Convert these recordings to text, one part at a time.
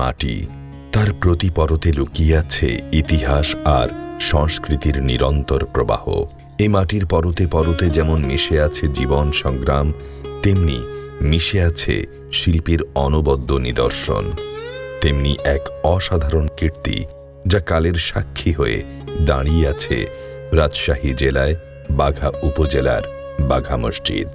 মাটি, তার প্রতি পরতে লুকিয়ে আছে ইতিহাস আর সংস্কৃতির নিরন্তর প্রবাহ। এই মাটির পরতে পরতে যেমন মিশে আছে জীবন সংগ্রাম, তেমনি মিশে আছে শিল্পীর অনবদ্য নিদর্শন। তেমনি এক অসাধারণ কীর্তি যা কালের সাক্ষী হয়ে দাঁড়িয়ে আছে রাজশাহী জেলায় বাঘা উপজেলার বাঘা মসজিদ।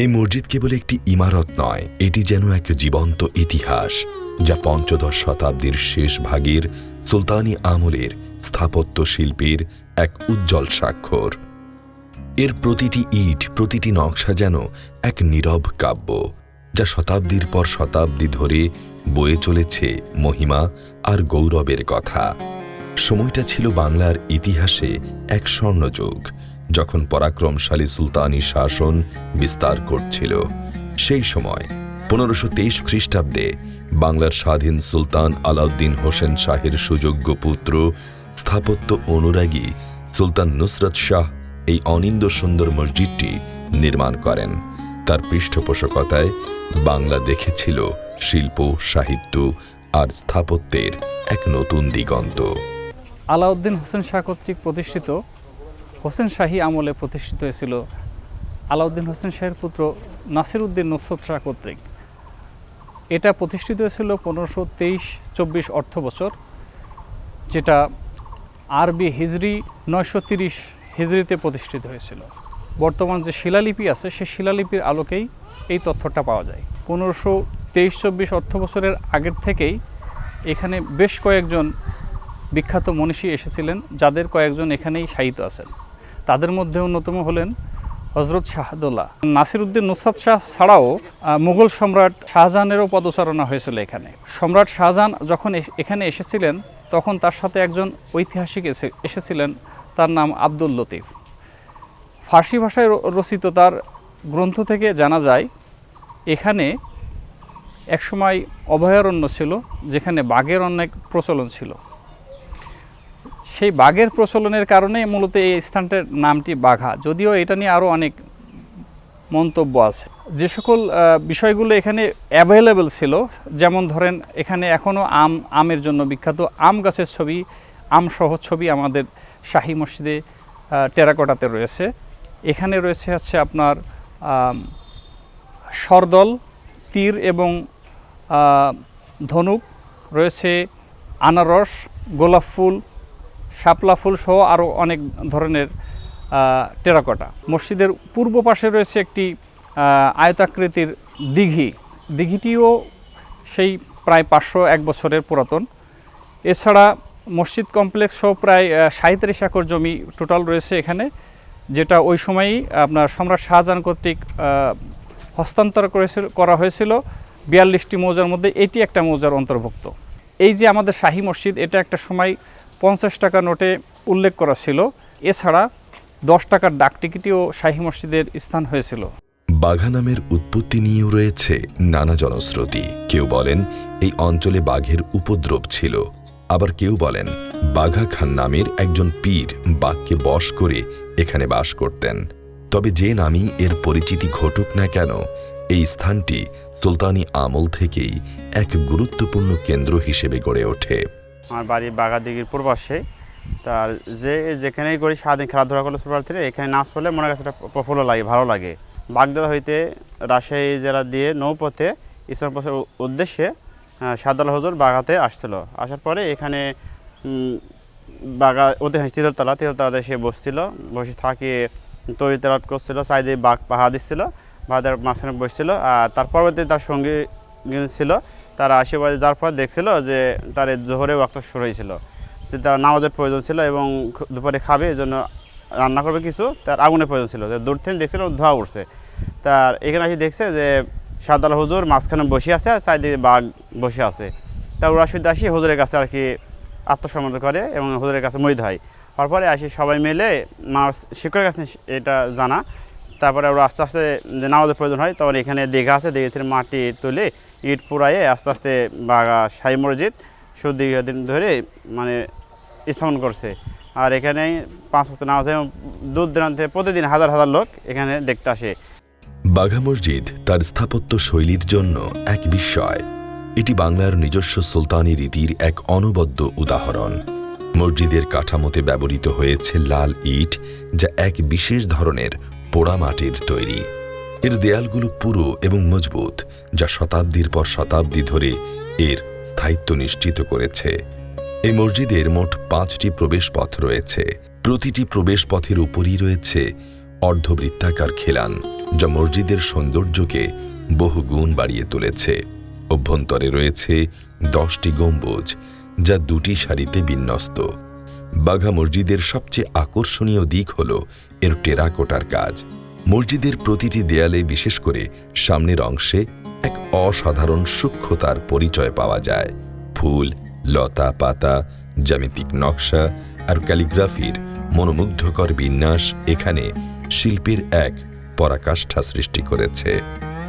এই মসজিদ কেবল একটি ইমারত নয়, এটি যেন এক জীবন্ত ইতিহাস। যা পঞ্চদশ শতাব্দীর শেষ ভাগের সুলতানি আমলের স্থাপত্য শিল্পীর এক উজ্জ্বল স্বাক্ষর। এর প্রতিটি ইট, প্রতিটি নকশা যেন এক নীরব কাব্য, যা শতাব্দীর পর শতাব্দী ধরে বয়ে চলেছে মহিমা আর গৌরবের কথা। সময়টা ছিল বাংলার ইতিহাসে এক স্বর্ণযুগ, যখন পরাক্রমশালী সুলতানি শাসন বিস্তার করছিল। সেই সময়, পনেরোশো তেইশ খ্রিস্টাব্দে বাংলার স্বাধীন সুলতান আলাউদ্দিন হোসেন শাহের সুযোগ্য পুত্র, স্থাপত্য অনুরাগী সুলতান নুসরত শাহ এই অনিন্দ সুন্দর মসজিদটি নির্মাণ করেন। তার পৃষ্ঠপোষকতায় বাংলা দেখেছিল শিল্প, সাহিত্য আর স্থাপত্যের এক নতুন দিগন্ত। আলাউদ্দিন হোসেন শাহ কর্তৃক প্রতিষ্ঠিত হোসেন শাহী আমলে প্রতিষ্ঠিত হয়েছিল আলাউদ্দিন হোসেন শাহের পুত্র নাসির উদ্দিন নুসরত শাহ কর্তৃক। এটা প্রতিষ্ঠিত হয়েছিল পনেরোশো তেইশ চব্বিশ অর্থ বছর, যেটা আরবি হিজরি নয়শো তিরিশ হিজরিতে প্রতিষ্ঠিত হয়েছিল। বর্তমান যে শিলালিপি আছে সেই শিলালিপির আলোকেই এই তথ্যটা পাওয়া যায়। পনেরোশো তেইশ চব্বিশ অর্থ বছরের আগের থেকেই এখানে বেশ কয়েকজন বিখ্যাত মনীষী এসেছিলেন, যাদের কয়েকজন এখানেই শায়িত আছেন। তাদের মধ্যে অন্যতম হলেন হজরত শাহাদুল্লাহ। নাসিরুদ্দিন নুসরাত শাহ ছাড়াও মুঘল সম্রাট শাহজাহানেরও পদচারণা হয়েছিল এখানে। সম্রাট শাহজাহান যখন এখানে এসেছিলেন, তখন তার সাথে একজন ঐতিহাসিক এসে এসেছিলেন, তার নাম আব্দুল লতিফ। ফার্সি ভাষায় রচিত তার গ্রন্থ থেকে জানা যায়, এখানে একসময় অভয়ারণ্য ছিল, যেখানে বাঘের অনেক প্রচলন ছিল। সেই বাঘের প্রচলনের কারণে মূলত এই স্থানটার নামটি বাঘা। যদিও এটা নিয়ে আরও অনেক মন্তব্য আছে। যে সকল বিষয়গুলো এখানে অ্যাভেলেবেল ছিল, যেমন ধরেন এখানে এখনও আম, আমের জন্য বিখ্যাত আম গাছের ছবি, আম সহ ছবি আমাদের শাহী মসজিদে টেরাকোটাতে রয়েছে। এখানে রয়েছে হচ্ছে আপনার সরদল, তীর এবং ধনুক, রয়েছে আনারস, গোলাপ ফুল শাপলা ফুল সহ আরও অনেক ধরনের টেরাকোটা। মসজিদের পূর্ব পাশে রয়েছে একটি আয়তাকৃতির দিঘি। দিঘিটিও সেই প্রায় পাঁচশো এক বছরের পুরাতন। এছাড়া মসজিদ কমপ্লেক্স সহ প্রায় সাঁত্রিশ একর জমি টোটাল রয়েছে এখানে, যেটা ওই সময়ই আপনার সম্রাট শাহজাহান কর্তৃক হস্তান্তর করেছিল, করা হয়েছিল। বিয়াল্লিশটি মৌজার মধ্যে এটি একটা মৌজার অন্তর্ভুক্ত। এই যে আমাদের শাহী মসজিদ, এটা একটা সময় পঞ্চাশ টাকা নোটে উল্লেখ করা ছিল। এছাড়া দশ টাকার ডাক টিকিটিও শাহী মসজিদের স্থান হয়েছিল। বাঘা নামের উৎপত্তি নিয়েও রয়েছে নানা জনশ্রুতি। কেউ বলেন এই অঞ্চলে বাঘের উপদ্রব ছিল। আবার কেউ বলেন বাঘা খান নামের একজন পীর বাঘকে বশ করে এখানে বাস করতেন। তবে যে নামই এর পরিচিতি ঘটুক না কেন, এই স্থানটি সুলতানি আমল থেকেই এক গুরুত্বপূর্ণ কেন্দ্র হিসেবে গড়ে ওঠে। আমার বাড়ি বাগাদিঘির পূর্বাশে। তার যে, যেখানেই করি সারাদিন খেলাধুলা করলে ছোটবেলা থেকে এখানে নাচ পড়লে মনে কাছে একটা প্রফুল্ল লাগে, ভালো লাগে। বাগদাদা হইতে রাজশাহী জেলা দিয়ে নৌপথে ইসলাম পথের উদ্দেশ্যে সাদাল হজুর বাগাতে আসছিল। আসার পরে এখানে বাগা ওদের তিরতলা তিরতলাতে সে বসছিল, বসে থাকিয়ে তৈরি তেলাট করছিল সাইডে বাঘ পাহা দিচ্ছিল বাঘের মাঝখানে বসছিল, আর তার পরবর্তীতে তার সঙ্গী ছিল তারা আশেপাশে যার পর দেখছিল যে তার জোহরে ওয়াক্ত শুরু হয়েছিল। সে তার নামাজের প্রয়োজন ছিল এবং দুপুরে খাবে এই জন্য রান্না করবে কিছু, তার আগুনের প্রয়োজন ছিল। দূর থেকে দেখছিল ধোয়া উঠছে। তার এখানে এসে দেখছে যে সাদাল হুজুর মাঝখানে বসে আছে আর সাইডে বাঘ বসে আছে। তা ওরা শুধু আসি হুজুরের কাছে আর কি আত্মসমর্পণ করে এবং হুজুরের কাছে মরিদ হয়। তারপরে আসি সবাই মিলে মা শিক্ষকের কাছে এটা জানা। তারপরে ওরা আস্তে আস্তে যে নামাজের প্রয়োজন হয়, তখন এখানে দীঘা আছে থেকে মাটি তুলে ইট পুরাইয়ে আস্তে আস্তে বাগা সাই মসজিদ সুদীর্ঘ দিন ধরে মানে স্থাপন করছে। আর এখানে পাঁচ ওয়াক্ত নামাজ দূর দূরান্তে প্রতিদিন হাজার হাজার লোক এখানে দেখতে আসে। বাঘা মসজিদ তার স্থাপত্য শৈলীর জন্য এক বিস্ময়। এটি বাংলার নিজস্ব সুলতানি রীতির এক অনবদ্য উদাহরণ। মসজিদের কাঠামোতে ব্যবহৃত হয়েছে লাল ইট, যা এক বিশেষ ধরনের পোড়ামাটির তৈরি। এর দেয়ালগুলো পুরো এবং মজবুত, যা শতাব্দীর পর শতাব্দী ধরে এর স্থায়িত্ব নিশ্চিত করেছে। এই মসজিদের মোট পাঁচটি প্রবেশপথ রয়েছে। প্রতিটি প্রবেশপথের উপরই রয়েছে অর্ধবৃত্তাকার খিলান, যা মসজিদের সৌন্দর্যকে বহুগুণ বাড়িয়ে তুলেছে। অভ্যন্তরে রয়েছে দশটি গম্বুজ, যা দুটি সারিতে বিন্যস্ত। বাঘা মসজিদের সবচেয়ে আকর্ষণীয় দিক হল এর টেরাকোটার কাজ। মসজিদের প্রতিটি দেয়ালে বিশেষ করে সামনের অংশে এক অসাধারণ সূক্ষ্মতার পরিচয় পাওয়া যায়। ফুল, লতা, পাতা, জ্যামিতিক নকশা আর ক্যালিগ্রাফির মনোমুগ্ধকর বিন্যাস এখানে শিল্পের এক পরাকাষ্ঠা সৃষ্টি করেছে।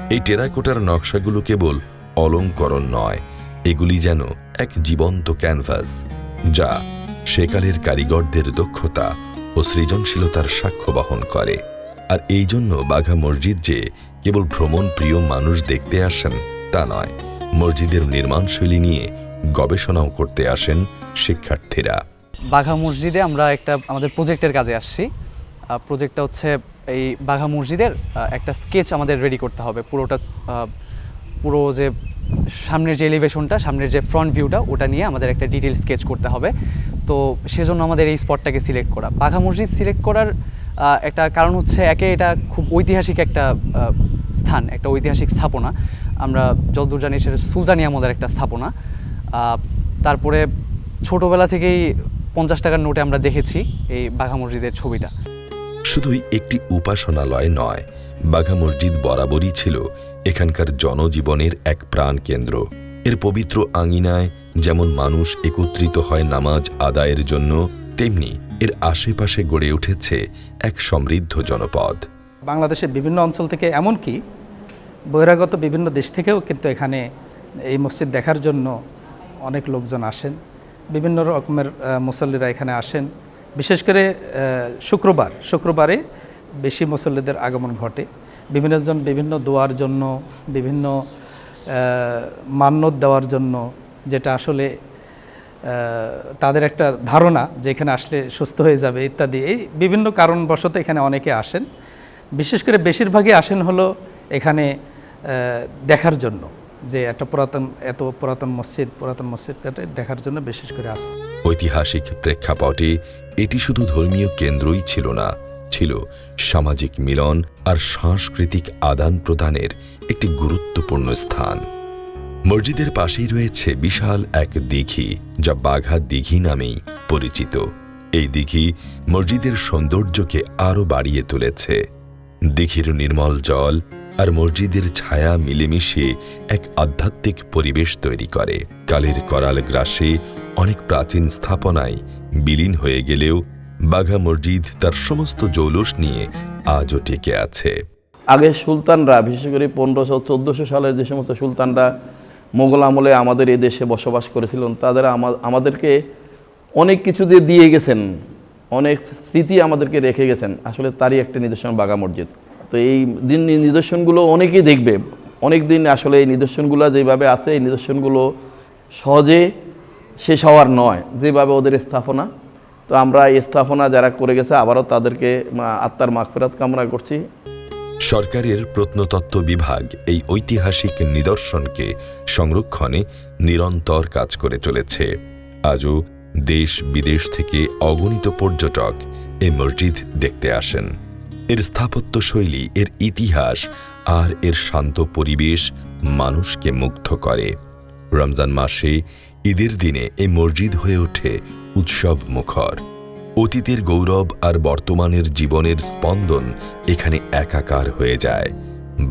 এই টেরাকোটার নকশাগুলো কেবল অলঙ্করণ নয়, এগুলি যেন এক জীবন্ত ক্যানভাস, যা সেকালের কারিগরদের দক্ষতা ও সৃজনশীলতার সাক্ষ্য বহন করে। আর এই জন্য বাঘা মসজিদ যে কেবল ভ্রমণ প্রিয় মানুষ দেখতে আসেন, তা নয়। মসজিদের নির্মাণশৈলী নিয়ে গবেষণাও করতে আসেন শিক্ষার্থীরা। বাঘা মসজিদে আমরা একটা, আমাদের প্রজেক্টের কাজে আসছি। প্রজেক্টটা হচ্ছে এই বাঘা মসজিদের একটা স্কেচ আমাদের রেডি করতে হবে। পুরোটা পুরো যে সামনের যে এলিভেশনটা, সামনের যে ফ্রন্ট ভিউটা, ওটা নিয়ে আমাদের একটা ডিটেল স্কেচ করতে হবে। তো সেজন্য আমাদের এই স্পটটাকে সিলেক্ট করা। বাঘা মসজিদ সিলেক্ট করার একটা কারণ হচ্ছে একে এটা খুব ঐতিহাসিক একটা স্থান, একটা ঐতিহাসিক স্থাপনা। আমরা যতদূর জানি সেটা সুলতানি আমলের একটা স্থাপনা। তারপরে ছোটোবেলা থেকেই পঞ্চাশ টাকার নোটে আমরা দেখেছি এই বাঘা মসজিদের ছবিটা। শুধুই একটি উপাসনালয় নয়, বাঘা মসজিদ বরাবরই ছিল এখানকার জনজীবনের এক প্রাণ কেন্দ্র এর পবিত্র আঙিনায় যেমন মানুষ একত্রিত হয় নামাজ আদায়ের জন্য, তেমনি এর আশেপাশে গড়ে উঠেছে এক সমৃদ্ধ জনপদ। বাংলাদেশের বিভিন্ন অঞ্চল থেকে এমনকি বহিরাগত বিভিন্ন দেশ থেকেও কিন্তু এখানে এই মসজিদ দেখার জন্য অনেক লোকজন আসেন। বিভিন্ন রকমের মুসল্লিরা এখানে আসেন। বিশেষ করে শুক্রবার, শুক্রবারে বেশি মুসল্লিদের আগমন ঘটে। বিভিন্নজন বিভিন্ন দোয়ার জন্য, বিভিন্ন মান্যত দেওয়ার জন্য, যেটা আসলে তাদের একটা ধারণা যে এখানে আসলে সুস্থ হয়ে যাবে ইত্যাদি। এই বিভিন্ন কারণবশত এখানে অনেকে আসেন। বিশেষ করে বেশিরভাগই আসেন হলো এখানে দেখার জন্য। যে একটা পুরাতন, এত পুরাতন মসজিদ, পুরাতন মসজিদটাকে দেখার জন্য বিশেষ করে আসে ঐতিহাসিক প্রেক্ষাপটে এটি শুধু ধর্মীয় কেন্দ্রই ছিল না, ছিল সামাজিক মিলন আর সাংস্কৃতিক আদান প্রদানের একটি গুরুত্বপূর্ণ স্থান। মসজিদের পাশেই রয়েছে বিশাল এক দিঘি, যা বাঘা দিঘি নামেই পরিচিত। এই দিঘি মসজিদের সৌন্দর্যকে আরও বাড়িয়ে তুলেছে। দিঘির নির্মল জল আর মসজিদের ছায়া মিলেমিশে এক আধ্যাত্মিক পরিবেশ তৈরি করে। কালের করাল গ্রাসে অনেক প্রাচীন স্থাপনায় বিলীন হয়ে গেলেও বাঘা মসজিদ তার সমস্ত জৌলস নিয়ে আজও টিকে আছে। আগে সুলতানরা, বিশেষ করে পনেরোশো, চোদ্দোশো সালের যে সমস্ত সুলতানরা মোগল আমলে আমাদের এই দেশে বসবাস করেছিলেন, তাদের আমাদেরকে অনেক কিছু যে দিয়ে গেছেন, অনেক স্মৃতি আমাদেরকে রেখে গেছেন। আসলে তারই একটা নিদর্শন বাগা মসজিদ। তো এই দিন নিদর্শনগুলো অনেকেই দেখবে। অনেক দিন আসলে এই নিদর্শনগুলো যেভাবে আছে, এই নিদর্শনগুলো সহজে শেষ হওয়ার নয়, যেভাবে ওদের স্থাপনা। তো আমরা এই স্থাপনা যারা করে গেছে, আবারও তাদেরকে আত্মার মাগফিরাত কামনা করছি। সরকারের প্রত্নতত্ত্ব বিভাগ এই ঐতিহাসিক নিদর্শনকে সংরক্ষণে নিরন্তর কাজ করে চলেছে। আজও দেশ বিদেশ থেকে অগণিত পর্যটক এ মসজিদ দেখতে আসেন। এর স্থাপত্য শৈলী, এর ইতিহাস আর এর শান্ত পরিবেশ মানুষকে মুগ্ধ করে। রমজান মাসে ঈদের দিনে এই মসজিদ হয়ে ওঠে উৎসব মুখর অতীতের গৌরব আর বর্তমানের জীবনের স্পন্দন এখানে একাকার হয়ে যায়।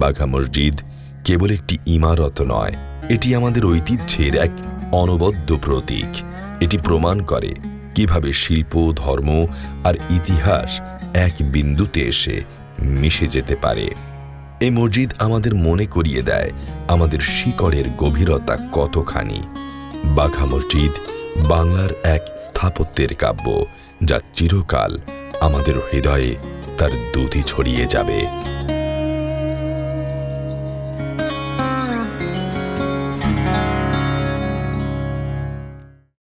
বাঘা মসজিদ কেবল একটি ইমারত নয়, এটি আমাদের ঐতিহ্যের এক অনবদ্য প্রতীক। এটি প্রমাণ করে কীভাবে শিল্প, ধর্ম আর ইতিহাস এক বিন্দুতে এসে মিশে যেতে পারে। এই মসজিদ আমাদের মনে করিয়ে দেয় আমাদের শিকড়ের গভীরতা কতখানি। বাঘা মসজিদ বাংলার এক স্থাপত্যের কাব্য যা চিরকাল আমাদের হৃদয়ে তার দুধি ছড়িয়ে যাবে।